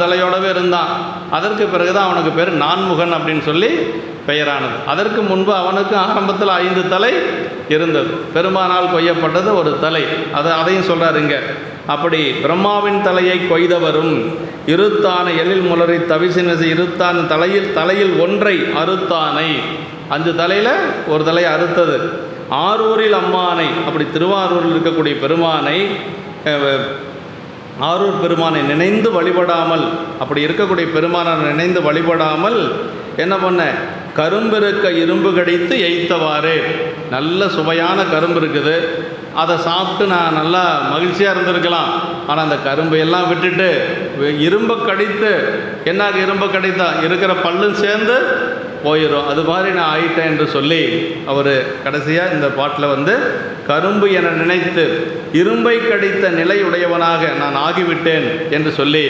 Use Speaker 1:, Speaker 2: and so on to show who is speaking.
Speaker 1: தலையோடவே இருந்தான். அதற்கு பிறகுதான் அவனுக்கு பேர் நான்முகன் அப்படின்னு சொல்லி பெயரானது. அதற்கு முன்பு அவனுக்கு ஆரம்பத்தில் ஐந்து தலை இருந்தது. பெருமானால் கொய்யப்பட்டது ஒரு தலை. அதை அதையும் சொல்றாரு இங்கே. அப்படி பிரம்மாவின் தலையை கொய்தவரும் இருத்தான எழில் முலரை தவிசினசு இருத்தான் தலையில் தலையில் ஒன்றை அறுத்தானை. அஞ்சு தலையில் ஒரு தலையை அறுத்தது. ஆரூரில் அம்மானை அப்படி திருவாரூரில் இருக்கக்கூடிய பெருமானை ஆரூர் பெருமானை நினைந்து வழிபடாமல் அப்படி இருக்கக்கூடிய பெருமானை நினைந்து வழிபடாமல் என்ன பண்ண? கரும்பு இருக்க இரும்பு கடித்து எய்த்தவாறு. நல்ல சுவையான கரும்பு இருக்குது. அதை சாப்பிட்டு நான் நல்லா மகிழ்ச்சியாக இருந்திருக்கலாம். ஆனால் அந்த கரும்பை எல்லாம் விட்டுட்டு இரும்பை கடித்து என்னாக இரும்பை கடித்தா? இருக்கிற பல்லும் சேர்ந்து போயிடும் அது மாதிரி நான் ஆயிட்டேன் என்று சொல்லி அவர் கடைசியாக இந்த பாட்டில் வந்து கரும்பு என நினைத்து இரும்பை கடித்த நிலை உடையவனாக நான் ஆகிவிட்டேன் என்று சொல்லி